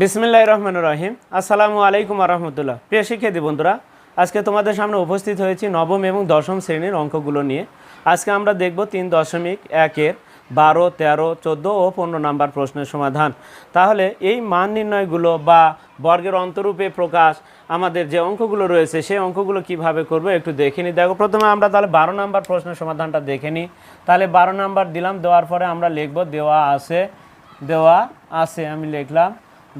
বিসমিল্লাহ রহমান রহিম। আসসালামু আলাইকুম রহমতুল্লাহ। প্রিয় শিক্ষার্থী বন্ধুরা, আজকে তোমাদের সামনে উপস্থিত হয়েছি নবম এবং দশম শ্রেণির অঙ্কগুলো নিয়ে। আজকে আমরা দেখব তিন দশমিক একের বারো, তেরো, চোদ্দ ও পনেরো নাম্বার প্রশ্নের সমাধান। তাহলে এই মান নির্ণয়গুলো বা বর্গের অন্তরূপে প্রকাশ, আমাদের যে অঙ্কগুলো রয়েছে, সেই অঙ্কগুলো কীভাবে করব একটু দেখে নিই। দেখো, প্রথমে আমরা তাহলে বারো নাম্বার প্রশ্নের সমাধানটা দেখে নিই। তাহলে বারো নাম্বার দিলাম, দেওয়ার পরে আমরা লিখব, দেওয়া আছে দেওয়া আছে, আমি লিখলাম।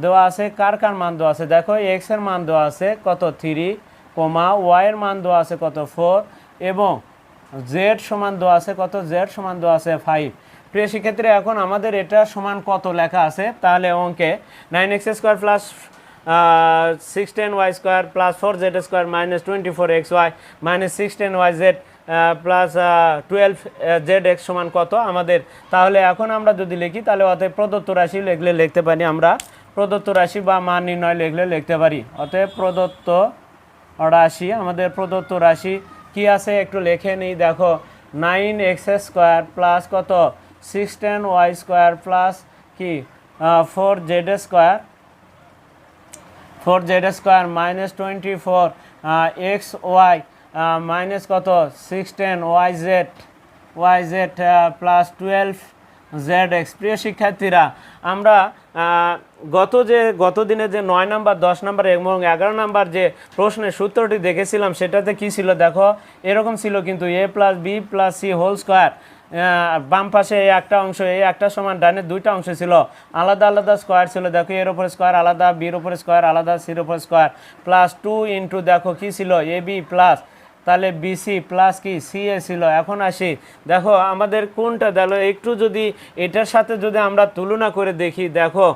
দেওয়া আছে, কার কার মান দেওয়া আছে? দেখো এক্সের মান দেওয়া আছে কত? থ্রি কমা ওয়াই এর মান দেওয়া আছে কত? ফোর এবং জেড সমান দেওয়া আছে কত? জেড সমান দেওয়া আছে ফাইভ প্রিয় শিক্ষার্থী এখন আমাদের এটা সমান কত লেখা আছে? তাহলে অঙ্কে nine x square plus sixteen y square plus four z square minus twenty four x y minus sixteen y z plus twelve z x সমান কত? আমাদের, তাহলে এখন আমরা যদি লিখি, তাহলে অতএব প্রদত্ত রাশি লিখলে লিখতে পারি আমরা প্রদত্ত রাশি বা মান নির্ণয় লিখলে লিখতে পারি। অতএব প্রদত্ত রাশি, আমাদের প্রদত্ত রাশি কি আছে একটু লেখে নিই। দেখো নাইন এক্স স্কোয়ার প্লাস কত? Sixteen Y square plus কি four z square four z square minus twenty four x y minus কত? Sixteen y z y z plus twelve z x প্রিয় শিক্ষার্থীরা, আমরা গত যে, গত দিনে যে নয় নাম্বার, দশ নাম্বার এবং এগারো নাম্বার যে প্রশ্নের সূত্রটি দেখেছিলাম, সেটাতে কি ছিল দেখো? এরকম ছিল কিন্তু a plus b plus c whole square বাম পাশে এই একটা অংশ এই একটা সমান, ডানে দুইটা অংশ ছিল। আলাদা আলাদা স্কোয়ার ছিল, দেখো এর উপরে স্কোয়ার আলাদা বির উপরে স্কোয়ার আলাদা সির উপরে স্কোয়ার প্লাস টু ইন্টু দেখো কি ছিল? এ বি প্লাস তাহলে বিসি প্লাস কি সিএ ছিল? এখন আসি। দেখো, আমাদের কোনটা দেখো একটু যদি এটার সাথে যদি আমরা তুলনা করে দেখি, দেখো,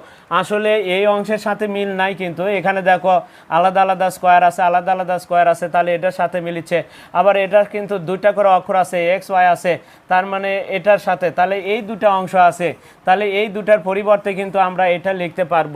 আসলে এই অংশের সাথে মিল নাই কিন্তু। এখানে দেখো, আলাদা আলাদা স্কোয়ার আছে, আলাদা আলাদা স্কোয়ার আছে, তাহলে এটার সাথে মিলিচ্ছে। আবার এটার কিন্তু দুইটা করে অক্ষর আছে এক্স ওয়াই আছে, তার মানে এটার সাথে। তাহলে এই দুটা অংশ আছে। তাহলে এই দুটার পরিবর্তে কিন্তু আমরা এটা লিখতে পারব।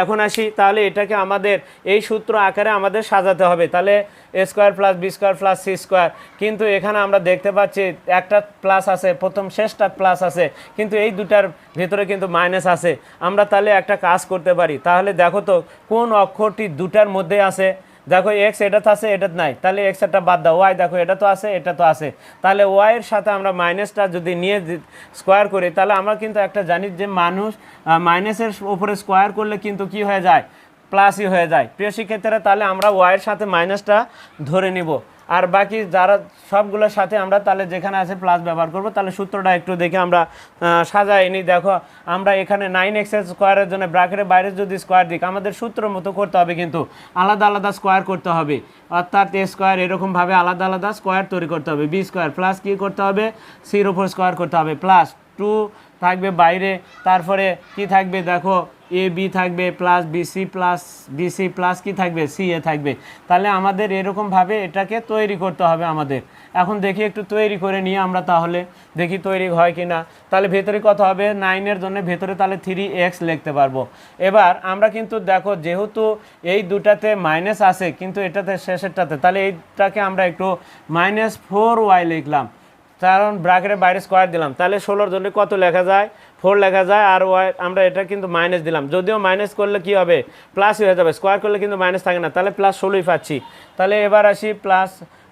এখন আসি, তাহলে এটাকে আমাদের এই সূত্র আকারে আমাদের সাজাতে হবে। তাহলে a square plus b square plus c square কিন্তু এখানে আমরা দেখতে পাচ্ছি একটা প্লাস আছে, প্রথম শেষটা প্লাস আছে। কিন্তু এই দুটার ভেতরে কিন্তু মাইনাস আছে। আমরা তাহলে একটা কাজ করতে পারি। তাহলে দেখো তো, কোন অক্ষরটি দুটার মধ্যে আছে? দেখো এক্স এটা তো আছে, এটা নাই। তাহলে এক্স একটা বাদ দাও। ওয়াই দেখো, এটা তো আছে, এটা তো আছে। তাহলে ওয়াইয়ের সাথে আমরা মাইনাসটা যদি নিয়ে স্কোয়ার করি, তাহলে আমরা কিন্তু একটা জানি যে মানুষ মাইনাসের উপরে স্কোয়ার করলে কিন্তু কি হয়ে যায়? প্লাসই হয়ে যায়। প্রিয় শিক্ষার্থীরা, তাহলে আমরা ওয়াইয়ের সাথে মাইনাসটা ধরে নিব। আর বাকি যারা সবগুলোর সাথে আমরা তাহলে যেখানে আছে প্লাস ব্যবহার করব, তাহলে সূত্রটা একটু দেখে আমরা সাজাই নি। দেখো, আমরা এখানে নাইন এক্স স্কোয়ারের জন্য ব্র্যাকেটের বাইরে যদি স্কোয়ার দিক আমাদের সূত্র মতো করতে হবে কিন্তু, আলাদা আলাদা স্কোয়ার করতে হবে। অর্থাৎ এ স্কোয়ার এরকমভাবে আলাদা আলাদা স্কোয়ার তৈরি করতে হবে। বি স্কোয়ার প্লাস কী করতে হবে? সির ওপর স্কোয়ার করতে হবে। প্লাস টু থাকবে বাইরে, তারপরে কি থাকবে? দেখো এ বি থাকবে plus b c plus b c plus কি থাকবে? সি এ থাকবে। তাহলে আমাদের এরকমভাবে এটাকে তৈরি করতে হবে আমাদের। এখন দেখি একটু তৈরি করে নিয়ে আমরা তাহলে। দেখি তৈরি হয় কি না তাহলে ভেতরে কত হবে? নাইনের জন্য ভেতরে তাহলে থ্রি এক্স লিখতে পারব। এবার আমরা কিন্তু দেখো, যেহেতু এই দুটাতে মাইনাস আছে, কিন্তু এটাতে শেষেরটাতে, তাহলে এইটাকে আমরা একটু মাইনাস ফোর ওয়াই লিখলাম। কারণ ব্র্যাকেটের বাইরে স্কোয়ার দিলাম। তাহলে ষোলোর জন্য কত লেখা যায়? ফোর লেখা যায় আর ওয়াই, আমরা এটা কিন্তু মাইনাস দিলাম। যদিও মাইনাস করলে কি হবে? প্লাস হয়ে যাবে। স্কোয়ার করলে কিন্তু মাইনাস থাকে না। তাহলে প্লাস ষোলোই পাচ্ছি। তাহলে এবার আসি প্লাস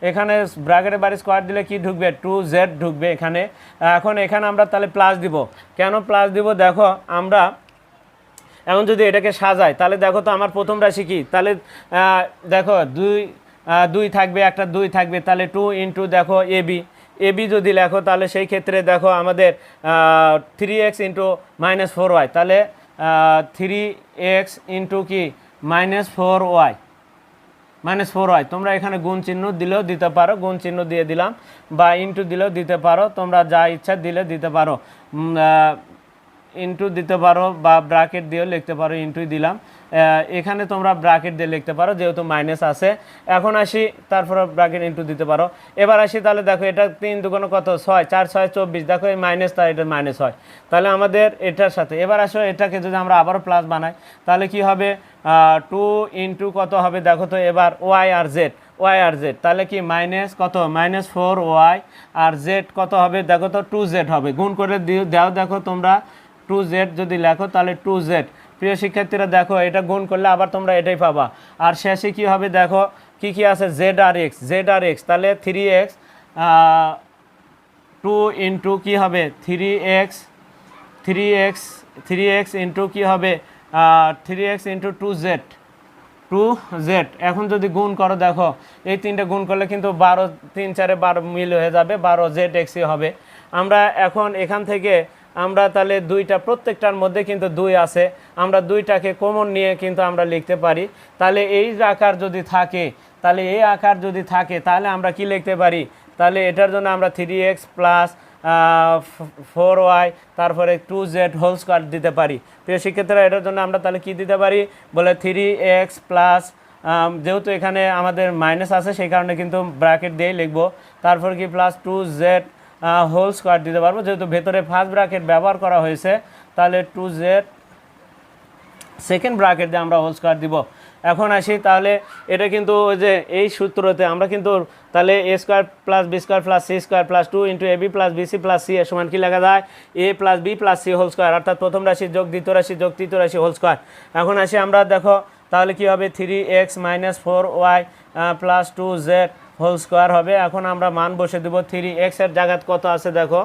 এখানে ব্র্যাকেটের বাইরে স্কোয়ার দিলে কি ঢুকবে? টু জেড ঢুকবে এখানে। এখন এখানে আমরা তাহলে প্লাস দিব। কেন প্লাস দিব? দেখো, আমরা এখন যদি এটাকে সাজাই, তাহলে দেখো তো আমার প্রথম রাশি কি? তাহলে দেখো, দুই দুই থাকবে, একটা দুই থাকবে। তাহলে টু ইন্টু দেখো এ বি এ বি যদি লেখো, তাহলে সেই ক্ষেত্রে দেখো আমাদের three x into minus four y তাহলে থ্রি এক্স ইন্টু কি? Minus four y minus four y তোমরা এখানে গুণ চিহ্ন দিলেও দিতে পারো, গুণ চিহ্ন দিয়ে দিলাম, বা ইন্টু দিলেও দিতে পারো, তোমরা যা ইচ্ছা দিলে দিতে পারো ইন্টু দিতে পারো, বা ব্রাকেট দিয়েও লিখতে পারো ইন্টুই দিলাম এখানে তোমরা ব্রাকেট দিয়ে লিখতে পারো, যেহেতু মাইনাস আছে। এখন আসি তারপর ব্রাকেট ইন্টু দিতে পারো। এবার আসি তাহলে দেখো, এটা তিন দুগুণ কত? ছয়, চার, ছয়, চব্বিশ। দেখো, এই মাইনাস তার, এটা মাইনাস হয়। তাহলে আমাদের এটার সাথে, এবার আসো, এটাকে যদি আমরা আবারও প্লাস বানাই, তাহলে কি হবে? টু ইন্টু কত হবে? দেখো তো, এবার ওয়াই আর জেড ওয়াই আর জেড তাহলে কি মাইনাস কত? মাইনাস ফোর ওয়াই আর জেড কত হবে? দেখো তো টু জেড হবে। গুণ করে দিও, দাও, দেখো তোমরা। টু জেড যদি লেখো, তাহলে টু জেড প্রিয় শিক্ষার্থীরা, দেখো, এটা গুণ করলে আবার তোমরা এটাই পাবা। আর শেষে কি হবে, দেখো, কি কি আছে? জেড আর এক্স জেড আর এক্স তাহলে থ্রি এক্স টু ইন্টু কী হবে? Three X three X three x into কী হবে? Three x into two Z two Z এখন যদি গুণ করো, দেখো, এই তিনটে গুণ করলে কিন্তু বারো, তিন, চারে বারো মিল হয়ে যাবে, বারো জেড এক্সই হবে। আমরা এখন এখান থেকে আমরা তাহলে দুইটা, প্রত্যেকটার মধ্যে কিন্তু দুই আছে। আমরা দুইটাকে কমন নিয়ে কিন্তু আমরা লিখতে পারি। তাহলে এই আকার যদি থাকে, তাহলে এই আকার যদি থাকে, তাহলে আমরা কি লিখতে পারি? তাহলে এটার জন্য আমরা three x plus four y তারপরে টু জেড হোল স্কোয়ার দিতে পারি। প্রিয় শিক্ষার্থীরা এটার জন্য আমরা তাহলে কি দিতে পারি? বলে থ্রি এক্স প্লাস যেহেতু এখানে আমাদের মাইনাস আছে, সেই কারণে কিন্তু ব্র্যাকেট দিয়েই লিখব। তারপর কি plus two z whole square দিতে পারব। যেহেতু ভেতরে ফার্স্ট ব্র্যাকেট ব্যবহার করা হয়েছে, তাহলে টু জেড সেকেন্ড ব্র্যাকেট দিয়ে আমরা হোল স্কোয়ার দিব। এখন আসি, তাহলে এটা কিন্তু ওই যে এই সূত্রতে আমরা কিন্তু তাহলে a square plus b square plus c square plus two into a b plus b c plus c এর সমান কি লেখা যায়? A plus b plus c whole square অর্থাৎ প্রথম রাশি যোগ দ্বিতীয় রাশি যোগ তৃতীয় রাশি হোল স্কোয়ার এখন আসি আমরা, দেখো, তাহলে কি হবে? Three x minus four y plus two z whole square হবে। এখন আমরা মান বসে দেবো থ্রি এক্সের জায়গাত কত আছে দেখো।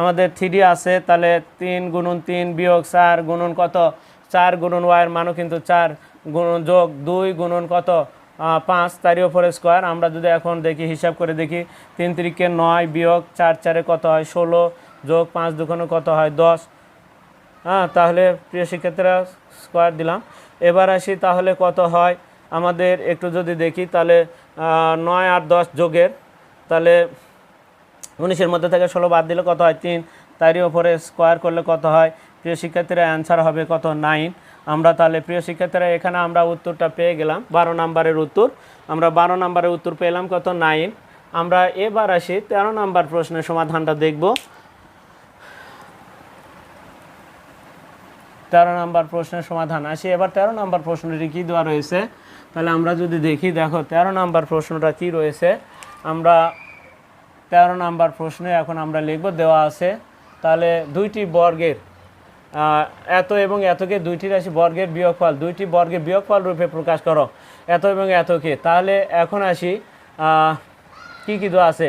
আমাদের থ্রি আছে, তাহলে তিন গুণন তিন বিয়োগ চার গুণন কত? চার গুণন ওয়াইয়ের মানও কিন্তু চার গুণন যোগ দুই গুণন কত? পাঁচ, তারই ওপরে স্কোয়ার। আমরা যদি এখন দেখি, হিসাব করে দেখি, তিন তিরিকে নয় বিয়োগ চার চারে কত হয়? ষোলো যোগ পাঁচ দুখানে কত হয়? দশ। হ্যাঁ তাহলে প্রিয় শিক্ষার্থীরা, স্কোয়ার দিলাম। এবার আসি তাহলে কত হয়? আমাদের একটু যদি দেখি, তাহলে নয় আর দশ যোগের। তাহলে উনিশের মধ্যে থেকে ষোলো বাদ দিলে কত হয়? তিন। তারই ওপরে স্কোয়ার করলে কত হয়? প্রিয় শিক্ষার্থীরা অ্যান্সার হবে কত? নাইন আমরা তাহলে প্রিয় শিক্ষার্থীরা, এখানে আমরা উত্তরটা পেয়ে গেলাম। বারো নাম্বারের উত্তর। আমরা বারো নাম্বারের উত্তর পেলাম কত? নাইন আমরা এবার আসি তেরো নাম্বার প্রশ্নের সমাধানটা দেখব। তেরো নাম্বার প্রশ্নের সমাধান। আসি এবার তেরো নাম্বার প্রশ্নটি কী দেওয়া রয়েছে? তাহলে আমরা যদি দেখি, দেখো, তেরো নাম্বার প্রশ্নটা কি রয়েছে? আমরা তেরো নাম্বার প্রশ্নে এখন আমরা লিখব, দেওয়া আছে, তাহলে দুইটি বর্গের এত এবং এতকে দুইটি রাশি বর্গের বিয়োগফল, দুইটি বর্গের বিয়োগফল রূপে প্রকাশ করো, এত এবং এতকে। তাহলে এখন আসি কি কি দেওয়া আছে?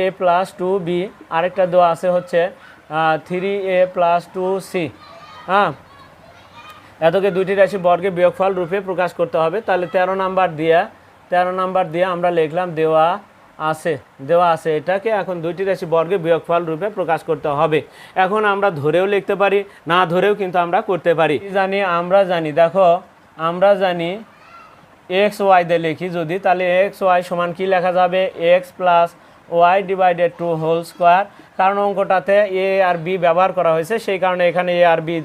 এ প্লাস টু বি, আরেকটা দেওয়া আছে হচ্ছে three a plus two c হ্যাঁ? এতকে দুইটি রাশি বর্গে বিয়োগফল রূপে প্রকাশ করতে হবে। তাহলে তেরো নাম্বার দিয়া, তেরো নাম্বার দিয়ে আমরা লিখলাম দেওয়া আছে দেওয়া আছে এটাকে এখন দুইটি রাশি বর্গের বিয়োগফল রূপে প্রকাশ করতে হবে। এখন আমরা ধরেও লিখতে পারি, না ধরেও কিন্তু আমরা করতে পারি। জানি? আমরা জানি, দেখো, আমরা জানি এক্স, ওয়াই দিয়ে লিখি যদি, তাহলে এক্স, ওয়াই সমান কি লেখা যাবে? X plus y divided two whole square কারণ অঙ্কটাতে এ আর বি ব্যবহার করা হয়েছে, সেই কারণে এখানে এ আর বি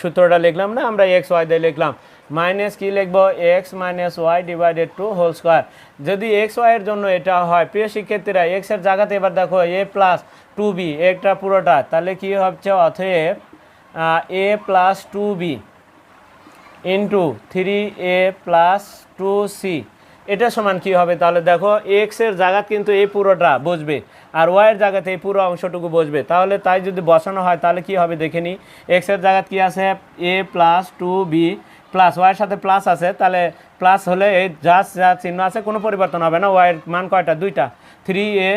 সূত্রটা লিখলাম না, আমরা এক্স ওয়াই দিয়ে লিখলাম। মাইনাস কী লিখব? X minus y divided two whole square যদি এক্স ওয়াইয়ের জন্য এটা হয়, প্রিয় শিক্ষার্থীরা এক্সের জায়গাতে এবার দেখো এ প্লাস টু বি একটা পুরোটা, তাহলে কি হচ্ছে? অতএব a plus two b into three a plus two c এটা সমান কি হবে? তাহলে দেখো এক্সের জায়গা কিন্তু এই পুরোটা বসবে আর ওয়াই এর জায়গাতে এই পুরো অংশটুকু বসবে তাহলে তাই যদি বসানো হয়, তাহলে কি হবে দেখে নি? এক্সের জায়গা কি আছে? A plus two b plus ওয়াইয়ের সাথে প্লাস আছে। তাহলে প্লাস হলে এই যা যা চিহ্ন আছে, কোনো পরিবর্তন হবে না। ওয়াইয়ের মান কয়টা? দুইটা। Three a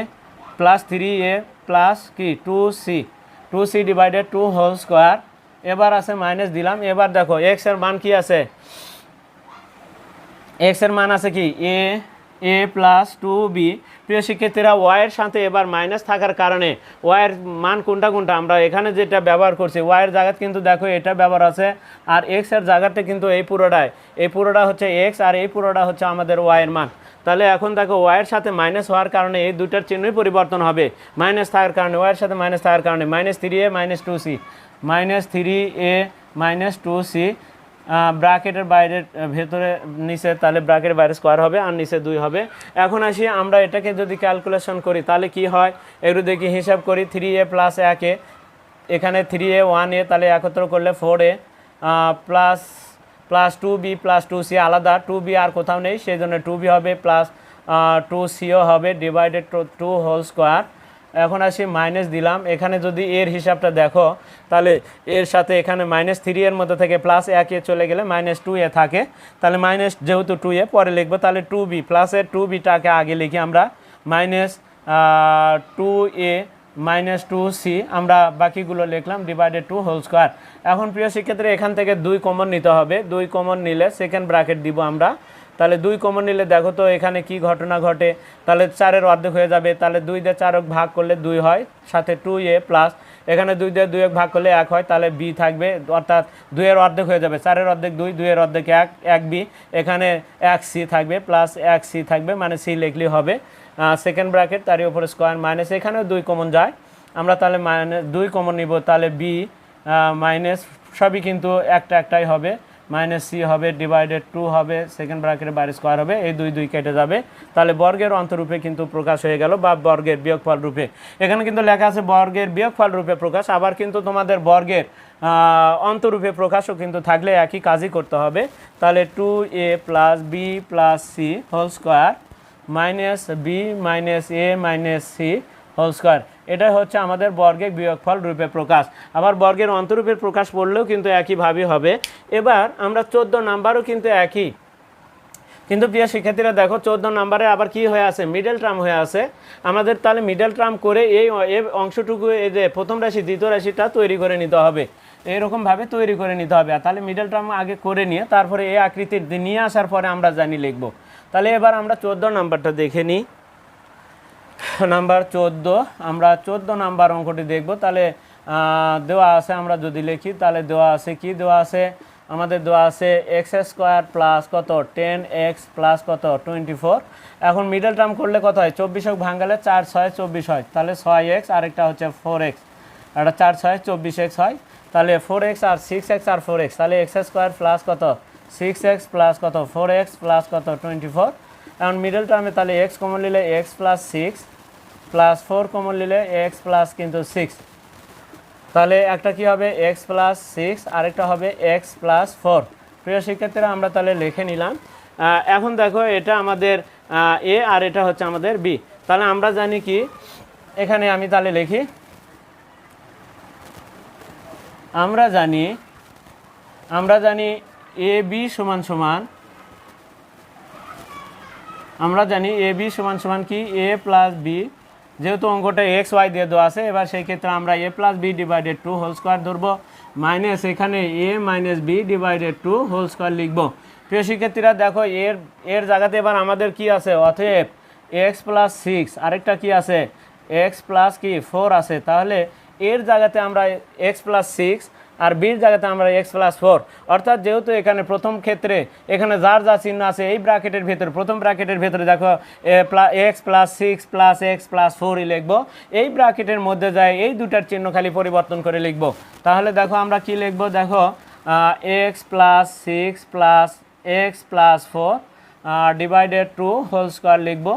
plus three a plus কি? Two c two c divided two whole square এবার আছে মাইনাস দিলাম। এবার দেখো এক্সের মান কি আছে? এক্সের মান আছে কি? A a plus two b প্রিয় শিক্ষার্থীরা ওয়াইয়ের সাথে এবার মাইনাস থাকার কারণে ওয়াইয়ের মান কোনটা কোনটা? আমরা এখানে যেটা ব্যবহার করছি ওয়াইয়ের জায়গাত কিন্তু দেখো এটা ব্যবহার আছে, আর এক্সের জায়গাটা কিন্তু এই পুরোটাই। এই পুরোটা হচ্ছে এক্স আর এই পুরোটা হচ্ছে আমাদের ওয়াইয়ের মান। তাহলে এখন দেখো ওয়াইয়ের সাথে মাইনাস হওয়ার কারণে এই দুটার চিহ্নই পরিবর্তন হবে। মাইনাস থাকার কারণে ওয়াইয়ের সাথে মাইনাস থাকার কারণে minus three a minus two c minus three a minus two c ব্র্যাকেটের বাইরের ভেতরে, নিচে, তাহলে ব্র্যাকেটের বাইরে স্কোয়ার হবে আর নিচে দুই হবে। এখন আসি, আমরা এটাকে যদি ক্যালকুলেশন করি, তাহলে কি হয়? একটু দেখি, হিসাব করি থ্রি এ প্লাস একে এখানে থ্রি এ ওয়ান এ তাহলে একত্র করলে four a plus plus two b plus two c আলাদা। টু বি আর কোথাও নেই, সেই জন্য টু বি হবে প্লাস টু সিও হবে ডিভাইডেড টু হোল স্কোয়ার এখন আসি মাইনাস দিলাম। এখানে যদি এর হিসাবটা দেখো, তাহলে এর সাথে এখানে মাইনাস থ্রি এর মধ্যে থেকে প্লাস এক এ চলে গেলে মাইনাস টু এ থাকে। তাহলে মাইনাস যেহেতু টু এ, পরে লিখব তাহলে টু বি প্লাসের টু বিটাকে আগে লিখি আমরা। Minus two a minus two c আমরা বাকিগুলো লিখলাম ডিভাইডেড টু হোল স্কোয়ার এখন প্রিয় শিক্ষার্থী এখান থেকে দুই কমন নিতে হবে। দুই কমন নিলে সেকেন্ড ব্র্যাকেট দিব আমরা। তাহলে দুই কমন নিলে দেখো তো এখানে কি ঘটনা ঘটে। তাহলে চারের অর্ধেক হয়ে যাবে। তাহলে দুই দিয়ে চারক ভাগ করলে দুই হয়, সাথে টু এ প্লাস এখানে দুই দিয়ে দুই এক ভাগ করলে এক হয়, তাহলে বি থাকবে। অর্থাৎ দুইয়ের অর্ধেক হয়ে যাবে। চারের অর্ধেক দুই, দুইয়ের অর্ধেক এক এক বি এখানে এক সি থাকবে প্লাস এক সি থাকবে মানে সি লিখলে হবে। সেকেন্ড ব্র্যাকেট তারই উপরে স্কোয়ার মাইনাস এখানেও দুই কমন যায়। আমরা তাহলে মাইনাস দুই কমন নিব। তাহলে বি মাইনাস সবই কিন্তু একটা একটাই হবে। মাইনাস সি হবে ডিভাইডেড টু হবে সেকেন্ড ব্র্যাকেটের বাইরে স্কোয়ার হবে, এই দুই দুই কেটে যাবে। তাহলে বর্গের অন্তরূপে কিন্তু প্রকাশ হয়ে গেল, বা বর্গের বিয়োগফল রূপে। এখানে কিন্তু লেখা আছে বর্গের বিয়োগফল রূপে প্রকাশ, আবার কিন্তু তোমাদের বর্গের অন্তরূপে প্রকাশও কিন্তু থাকলে একই কাজই করতে হবে। তাহলে two a plus b plus c whole square minus b minus a minus c whole square এটাই হচ্ছে আমাদের বর্গের বিয়োগফল রূপে প্রকাশ। আবার বর্গের অন্তরূপের প্রকাশ পড়লেও কিন্তু একইভাবে হবে। এবার আমরা চোদ্দ নাম্বারও কিন্তু একই। কিন্তু প্রিয় শিক্ষার্থীরা, দেখো চোদ্দ নাম্বারে আবার কি হয়ে আছে? মিডল ট্রাম হয়ে আছে। আমাদের তাহলে মিডল ট্রাম করে এই অংশটুকু, এই যে প্রথম রাশি, দ্বিতীয় রাশিটা তৈরি করে নিতে হবে। এরকমভাবে তৈরি করে নিতে হবে। তাহলে মিডল ট্রাম আগে করে নিয়ে, তারপরে এই আকৃতির নিয়ে আসার পরে আমরা জানি লিখব। তাহলে এবার আমরা চোদ্দ নাম্বারটা দেখে নিই। নাম্বার চোদ্দ, আমরা চোদ্দ নাম্বার অঙ্কটি দেখব। তাহলে দেওয়া আছে, আমরা যদি লিখি, তাহলে দেওয়া আছে কি? দেওয়া আছে, আমাদের দেওয়া আছে এক্স স্কোয়ার প্লাস কত? টেন এক্স প্লাস কত? টোয়েন্টি ফোর এখন মিডল টার্ম করলে কত হয়? চব্বিশ হোক ভাঙালে চার ছয় চব্বিশ হয়। তাহলে ছয় এক্স, আরেকটা হচ্ছে ফোর এক্স। একটা চার ছয় চব্বিশ এক্স হয়। তাহলে ফোর এক্স আর সিক্স এক্স আর ফোর এক্স। তাহলে এক্স স্কোয়ার প্লাস কত? সিক্স এক্স প্লাস কত? ফোর এক্স প্লাস কত? টোয়েন্টি ফোর এখন মিডল টার্মে তাহলে এক্স কমন নিলে x plus six plus four common নিলে এক্স প্লাস কিন্তু সিক্স তাহলে একটা কি হবে? এক্স প্লাস সিক্স আরেকটা হবে এক্স প্লাস ফোর প্রিয় শিক্ষার্থীরা, আমরা তাহলে লিখে নিলাম। এখন দেখো, এটা আমাদের এ আর এটা হচ্ছে আমাদের বি তাহলে আমরা জানি কি? এখানে আমি তাহলে লিখি। আমরা জানি আমরা জানি এ বি সমান সমান আমরা জানি এ, বি সমান সমান কি? A plus b. যেহেতু অঙ্কটা এক্স, ওয়াই দিয়ে দেওয়া আছে, এবার সেই ক্ষেত্রে আমরা a plus b divided two whole square ধরবো। মাইনাস এখানে a minus b divided two whole square লিখব। প্রিয় শিক্ষার্থীরা, দেখো এর এর জায়গাতে এবার আমাদের কি আছে? অতএব এক্স প্লাস সিক্স আরেকটা কি আছে? এক্স প্লাস কি? ফোর আছে। তাহলে এর জায়গাতে আমরা এক্স প্লাস সিক্স আর বির জায়গাতে আমরা এক্স প্লাস ফোর অর্থাৎ যেহেতু এখানে প্রথম ক্ষেত্রে, এখানে যার যা চিহ্ন আছে, এই ব্র্যাকেটের ভেতরে, প্রথম ব্র্যাকেটের ভেতরে দেখো x plus six plus x plus ফোরই লিখব। এই ব্র্যাকেটের মধ্যে যায় এই দুটার চিহ্ন খালি পরিবর্তন করে লিখব। তাহলে দেখো আমরা কি লিখব? দেখো x plus six plus x plus four divided two whole square লিখব।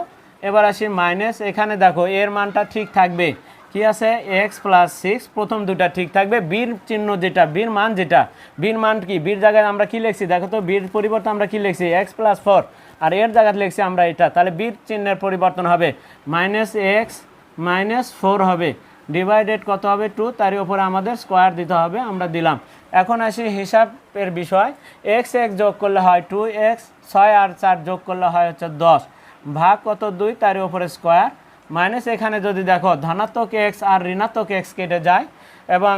এবার আসি মাইনাস এখানে দেখো, এর মানটা ঠিক থাকবে। কি আছে? এক্স প্লাস সিক্স প্রথম দুটা ঠিক থাকবে। বীর চিহ্ন যেটা, বীর মান যেটা, বীর মান কি? বীর জায়গায় আমরা কি লিখছি? দেখো তো, বীর পরিবর্তন আমরা কি লিখছি? এক্স প্লাস ফোর আর এর জায়গায় লিখছি আমরা এটা। তাহলে বীর চিহ্নের পরিবর্তন হবে। মাইনাস এক্স মাইনাস ফোর হবে। ডিভাইডেড কত হবে? টু তারই উপরে আমাদের স্কোয়ার দিতে হবে, আমরা দিলাম। এখন আসি হিসাবের বিষয়। এক্স এক্স যোগ করলে হয় টু এক্স ছয় আর চার যোগ করলে হয় হচ্ছে দশ। ভাগ কত? দুই, তারই উপরে স্কোয়ার মাইনাস এখানে যদি দেখো ধনাত্মক এক্স আর ঋণাত্মক এক্স কেটে যায় এবং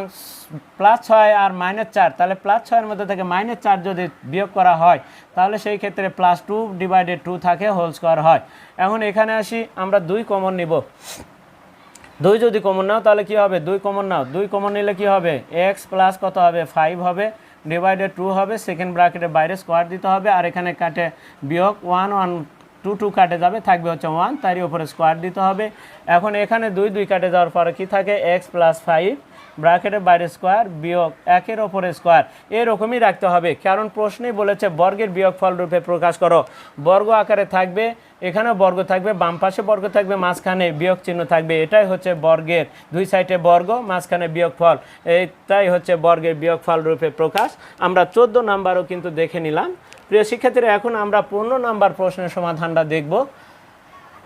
প্লাস ছয় আর মাইনাস চার, তাহলে প্লাস ছয়ের মধ্যে থেকে মাইনাস চার যদি বিয়োগ করা হয়, তাহলে সেই ক্ষেত্রে প্লাস টু ডিভাইডেড টু থাকে, হোল স্কোয়ার হয়। এখন এখানে আসি, আমরা দুই কমন নিব। দুই যদি কমন নাও, তাহলে কি হবে? দুই কমন নাও। দুই কমন নিলে কি হবে? এক্স প্লাস কত হবে? ফাইভ হবে। ডিভাইডেড টু হবে। সেকেন্ড ব্র্যাকেটের বাইরে স্কোয়ার দিতে হবে। আর এখানে কাটে বিয়োগ ওয়ান ওয়ান টু টু কাটে যাবে, থাকবে হচ্ছে ওয়ান তারই উপরে স্কোয়ার দিতে হবে। এখন এখানে দুই দুই কাটে যাওয়ার পরে কি থাকে? এক্স প্লাস ফাইভ ব্র্যাকেটের বাইরে স্কোয়ার বিয়োগ একের ওপরে স্কোয়ার এরকমই রাখতে হবে। কারণ প্রশ্নেই বলেছে, বর্গের বিয়োগফল রূপে প্রকাশ করো। বর্গ আকারে থাকবে এখানে বর্গ থাকবে, বাম পাশে বর্গ থাকবে, মাঝখানে বিয়োগ চিহ্ন থাকবে। এটাই হচ্ছে বর্গের দুই সাইডে বর্গ, মাঝখানে বিয়োগফল। এটাই হচ্ছে বর্গের বিয়োগফল রূপে প্রকাশ। আমরা চোদ্দ নাম্বারও কিন্তু দেখে নিলাম। প্রিয় শিক্ষার্থীরা, এখন আমরা পনেরো নাম্বার প্রশ্নের সমাধানটা দেখব।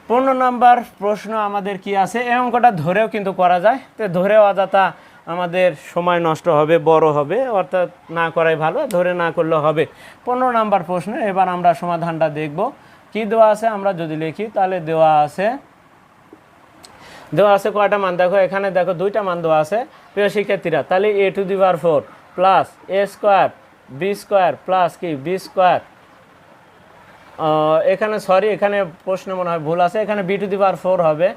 পনেরো নাম্বার প্রশ্ন আমাদের কি আছে? এই অঙ্কটা ধরেও কিন্তু করা যায়। তো ধরেও অযথা আমাদের সময় নষ্ট হবে, বড় হবে, অর্থাৎ না করাই ভালো, ধরে না করলে হবে। পনেরো নাম্বার প্রশ্ন এবার আমরা সমাধানটা দেখব। কি দেওয়া আছে আমরা যদি লিখি, তাহলে দেওয়া আছে দেওয়া আছে কয়টা মান? দেখো, এখানে দেখো দুইটা মান দেওয়া আছে। প্রিয় শিক্ষার্থীরা, তাহলে a to the power four plus a square b square plus কি? বি স্কোয়ার এখানে সরি এখানে প্রশ্ন মনে হয় ভুল আছে। এখানে b to the power four হবে।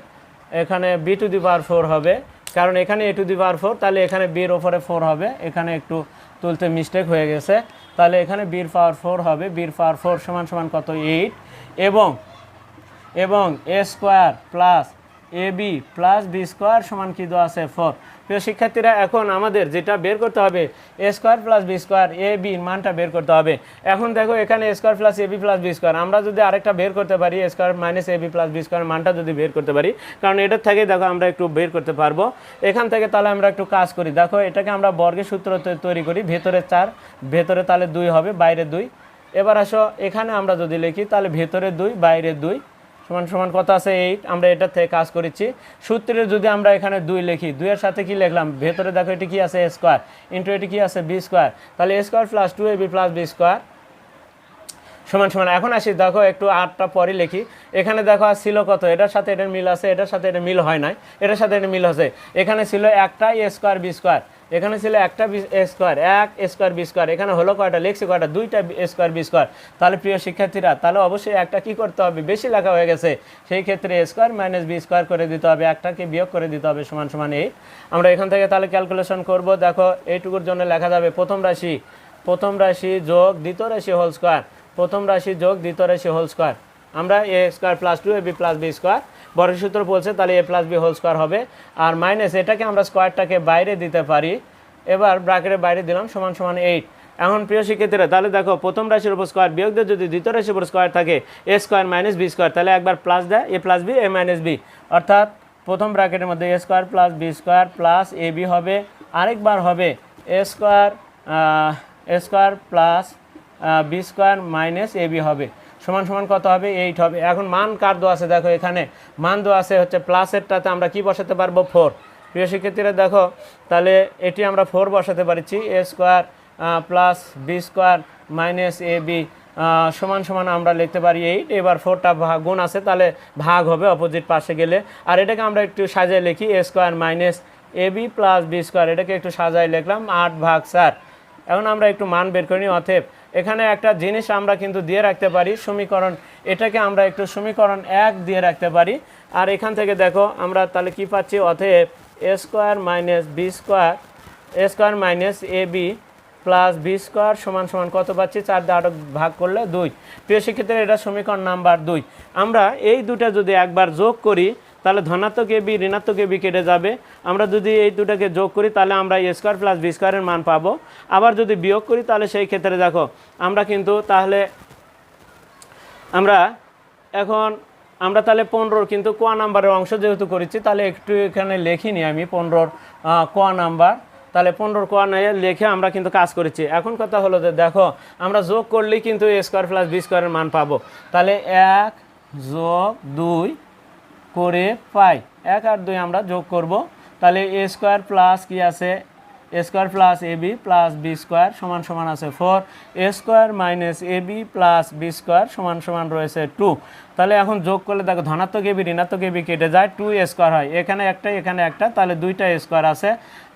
এখানে b to the power four হবে। কারণ এখানে এ টু দি পাওয়ার ফোর তাহলে এখানে বির ওপরে ফোর হবে। এখানে একটু তুলতে মিস্টেক হয়ে গেছে। তাহলে এখানে বির পাওয়ার ফোর হবে। বির পাওয়ার ফোর সমান সমান কত? এইট এবং এবং a square plus a b plus b square সমান কি দেওয়া আছে? ফোর প্রিয় শিক্ষার্থীরা, এখন আমাদের যেটা বের করতে হবে a square plus b square a b মানটা বের করতে হবে। এখন দেখো, এখানে square plus a b plus b square আমরা যদি আরেকটা বের করতে পারি square minus a b plus b square মানটা যদি বের করতে পারি, কারণ এটার থেকে দেখো আমরা একটু বের করতে পারব। এখান থেকে তাহলে আমরা একটু কাজ করি। দেখো, এটাকে আমরা বর্গের সূত্র তৈরি করি, ভেতরে চার, ভেতরে তাহলে দুই হবে, বাইরে দুই। এবার আসো, এখানে আমরা যদি লিখি, তাহলে ভেতরে দুই, বাইরে দুই। সমান সমান কত আছে এইট আমরা এটার থেকে কাজ করেছি। সূত্রে যদি আমরা এখানে দুই লিখি, দুইয়ের সাথে কি লিখলাম? ভেতরে দেখো এটি কি আছে? স্কোয়ার ইন্টু এটি কি আছে? বি স্কোয়ার তাহলে square plus two a b plus b square সমান সমান। এখন আসি, দেখো একটু আটটা পরে লিখি। এখানে দেখো আর ছিল কত? এটার সাথে এটার মিল আছে, এটার সাথে এটা মিল হয় নাই। এটার সাথে এটা মিল আছে। এখানে ছিল একটা স্কোয়ার বি স্কোয়ার এখানে ছিল একটা স্কোয়ার, এক স্কোয়ার বি স্কোয়ার, এখানে হলো কয়টা? লিখছি কয়টা? দুইটা স্কোয়ার বি স্কোয়ার। তাহলে প্রিয় শিক্ষার্থীরা, তাহলে অবশ্যই একটা কি করতে হবে? বেশি লেখা হয়ে গেছে। সেই ক্ষেত্রে স্কোয়ার মাইনাস বি স্কোয়ার করে দিতে হবে, একটাকে বিয়োগ করে দিতে হবে সমান সমান এই আমরা এখান থেকে তাহলে ক্যালকুলেশন করব। দেখো, এইটুকুর জন্য লেখা যাবে প্রথম রাশি। প্রথম রাশি যোগ দ্বিতীয় রাশি হোল স্কোয়ার প্রথম রাশি যোগ দ্বিতীয় রাশি হোল স্কোয়ার আমরা a square plus two a b plus b square বর্গ সূত্র বলছে তাহলে a plus b whole square হবে। আর মাইনাস এটাকে আমরা স্কোয়ারটাকে বাইরে দিতে পারি। এবার ব্র্যাকেটের বাইরে দিলাম, সমান সমান এইট এখন প্রিয় শিক্ষার্থীরা, তাহলে দেখো, প্রথম রাশির উপর স্কোয়ার বিয়োগ দিয়ে যদি দ্বিতীয় রাশির উপর স্কোয়ার থাকে, a square minus b square তাহলে একবার প্লাস দেয়, a plus b a minus b অর্থাৎ প্রথম ব্র্যাকেটের মধ্যে a square plus b square plus a b হবে। আরেকবার হবে a square square plus b square minus b হবে। সমান সমান কত হবে? এইট হবে। এখন মান কার দেওয়া আছে? দেখো এখানে। মান দেওয়া আছে হচ্ছে প্লাসেরটাতে আমরা কি বসাতে পারব? ফোর প্রিয় শিক্ষার্থীরা, দেখো, তাহলে এটি আমরা ফোর বসাতে পারছি। A square plus b square minus a b সমান সমান আমরা লিখতে পারি এইট এবার ফোরটা ভাগ গুণ আছে, তাহলে ভাগ হবে অপোজিট পাশে গেলে। আর এটাকে আমরা একটু সাজায় লিখি। A square minus a b plus b square এটাকে একটু সাজায় লিখলাম, আট ভাগ স্যার এখন আমরা একটু মান বের করি, অতএব এখানে একটা জিনিস আমরা কিন্তু দিয়ে রাখতে পারি, সমীকরণ। এটাকে আমরা একটু সমীকরণ এক দিয়ে রাখতে পারি। আর এখান থেকে দেখো, আমরা তাহলে কি পাচ্ছি? অতএব a square minus b square a square minus a b plus b square সমান সমান কত পাচ্ছি? চার আট ভাগ করলে দুই। প্রিয় শিক্ষিতের এটা সমীকরণ নাম্বার দুই। আমরা এই দুটা যদি একবার যোগ করি তাহলে ধনাত্মক এ বি ঋণাত্মক এ বি কেটে যাবে। আমরা যদি এই দুটাকে যোগ করি, তাহলে আমরা এ স্কোয়ার প্লাস বি স্কোয়ারের মান পাবো। আবার যদি বিয়োগ করি, তাহলে সেই ক্ষেত্রে দেখো, আমরা কিন্তু তাহলে, আমরা এখন, আমরা তাহলে পনেরোর কিন্তু কোয়া নাম্বারের অংশ যেহেতু করেছি, তাহলে একটু এখানে লেখিনি আমি পনেরোর কোয়া নাম্বার। তাহলে পনেরোর কোয়া নিয়ে লিখে আমরা কিন্তু কাজ করেছি। এখন কথা হলো যে দেখো, আমরা যোগ করলেই কিন্তু এ স্কোয়ার প্লাস বি স্কোয়ারের মান পাবো। তাহলে এক যোগ দুই করে পাই। এক আর দুই আমরা যোগ করব। তাহলে এ স্কোয়ার প্লাস কি আছে? A square plus a b plus b square সমান সমান আছে four a square minus a b plus b square সমান সমান রয়েছে টু তাহলে এখন যোগ করলে দেখো ধনাত্মক এবি ঋণাত্মক এবি কেটে যায় টু স্কোয়ার হয়। এখানে একটা এখানে একটা, তাহলে দুইটা স্কোয়ার আছে।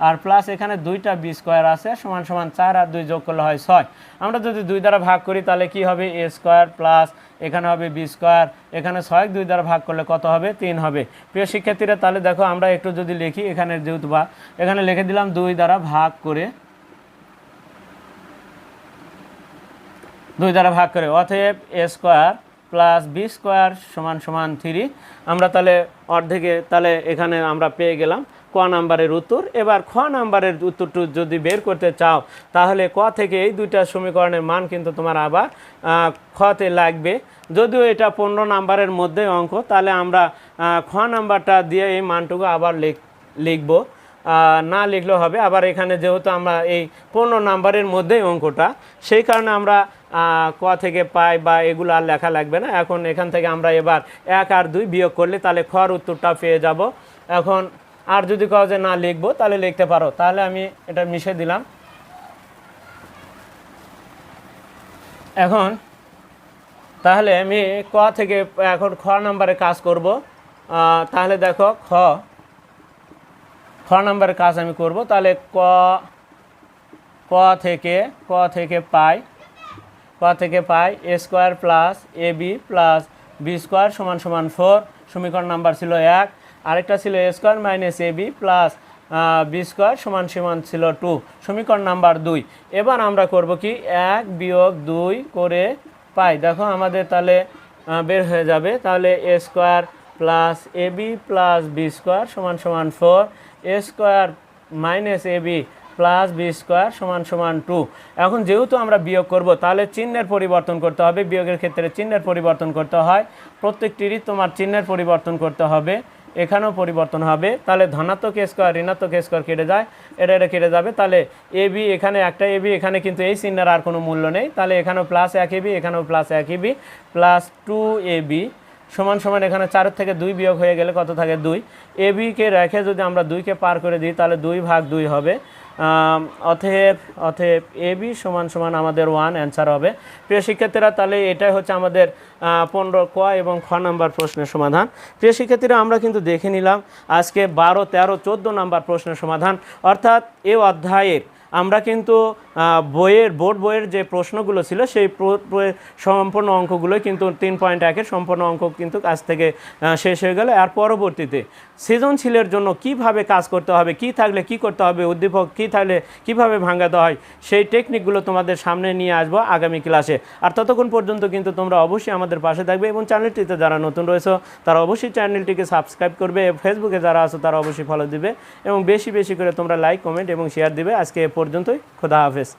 আর প্লাস এখানে দুইটা বি স্কোয়ার আছে, সমান সমান চার আর দুই যোগ করলে হয় ছয়। আমরা যদি দুই দ্বারা ভাগ করি তাহলে কি হবে? এ স্কোয়ার প্লাস এখানে হবে বি স্কোয়ার এখানে ছয় দুই দ্বারা ভাগ করলে কত হবে? তিন হবে। প্রিয় শিক্ষার্থীরা, তাহলে দেখো আমরা একটু যদি লিখি, এখানে যেহেতু বা, এখানে লিখে দিলাম দুই দ্বারা ভাগ করে, দুই দ্বারা ভাগ করে, অতএব a square plus b square সমান সমান থ্রি আমরা তাহলে অর্ধেকে, তাহলে এখানে আমরা পেয়ে গেলাম ক নাম্বারের উত্তর। এবার খ নাম্বারের উত্তরটু যদি বের করতে চাও, তাহলে ক থেকে এই দুইটা সমীকরণের মান কিন্তু তোমার আবার খতে লাগবে। যদিও এটা পনেরো নাম্বারের মধ্যে অঙ্ক, তাহলে আমরা খ নাম্বারটা দিয়ে এই মানটুকু আবার লিখ, লিখব। না লিখলেও হবে। আবার এখানে যেহেতু আমরা এই পনেরো নাম্বারের মধ্যেই অঙ্কটা, সেই কারণে আমরা ক থেকে পাই বা এগুলো আর লেখা লাগবে না। এখন এখান থেকে আমরা এবার এক আর দুই বিয়োগ করলে তাহলে খর উত্তরটা পেয়ে যাব। এখন আর যদি কও যে না লিখব, তাহলে লিখতে পারো। তাহলে আমি এটা মিশে দিলাম। এখন তাহলে আমি ক থেকে, এখন খ নাম্বারে কাজ করব। তাহলে দেখো খ খ নাম্বারে কাজ আমি করব। তাহলে ক ক থেকে ক থেকে পাই, ক থেকে পাই a square plus a b plus b square সমান সমান ফোর। সমীকরণ নাম্বার ছিল এক। আরেকটা ছিল a square minus a b plus b square সমান সমান ছিল টু সমীকরণ নাম্বার দুই। এবার আমরা করব কি? এক বিয়োগ দুই করে পাই। দেখো আমাদের তাহলে বের হয়ে যাবে। তাহলে a square plus a b plus b square সমান সমান four a square minus a b plus b square সমান সমান টু এখন যেহেতু আমরা বিয়োগ করব, তাহলে চিহ্নের পরিবর্তন করতে হবে। বিয়োগের ক্ষেত্রে চিহ্নের পরিবর্তন করতে হয়। প্রত্যেকটিরই তোমার চিহ্নের পরিবর্তন করতে হবে। এখানেও পরিবর্তন হবে। তাহলে ধনাত্মক স্কোয়ার ঋণাত্মক স্কোয়ার কেটে যায়। এটা এটা কেটে যাবে। তাহলে এ বি এখানে একটা এ বি এখানে কিন্তু এই চিহ্নের আর কোনো মূল্য নেই। তাহলে এখানেও প্লাস এক এ বি এখানেও প্লাস এক a b plus two a b সমান সমান এখানে চারের থেকে দুই বিয়োগ হয়ে গেলে কত থাকে? দুই। এ বিকে রেখে যদি আমরা দুইকে পার করে দিই, তাহলে দুই ভাগ দুই হবে। অতএব অতএব এ বি সমান সমান আমাদের ওয়ান অ্যান্সার হবে। প্রিয় শিক্ষার্থীরা, তাহলে এটাই হচ্ছে আমাদের পনেরো ক এবং খ নাম্বার প্রশ্নের সমাধান। প্রিয় শিক্ষার্থীরা, আমরা কিন্তু দেখে নিলাম আজকে বারো, তেরো, চোদ্দ নাম্বার প্রশ্নের সমাধান। অর্থাৎ এ অধ্যায়ের আমরা কিন্তু বইয়ের, বোর্ড বইয়ের যে প্রশ্নগুলো ছিল, সেই প্র- প্র- সম্পূর্ণ অঙ্কগুলোই কিন্তু তিন পয়েন্ট একের সম্পূর্ণ অঙ্ক কিন্তু কাজ থেকে শেষ হয়ে গেল। আর পরবর্তীতে সৃজনশীলের জন্য কীভাবে কাজ করতে হবে, কি থাকলে কি করতে হবে, উদ্দীপক কি থাকলে কীভাবে ভাঙাতে হয়, সেই টেকনিকগুলো তোমাদের সামনে নিয়ে আসব আগামী ক্লাসে আর ততক্ষণ পর্যন্ত কিন্তু তোমরা অবশ্যই আমাদের পাশে থাকবে এবং চ্যানেলটিতে যারা নতুন রয়েছে, তারা অবশ্যই চ্যানেলটিকে সাবস্ক্রাইব করবে। ফেসবুকে যারা আছো, তারা অবশ্যই ফলো দিবে এবং বেশি বেশি করে তোমরা লাইক কমেন্ট এবং শেয়ার দিবে। আজকে এ ordem, não é? Quando a vez.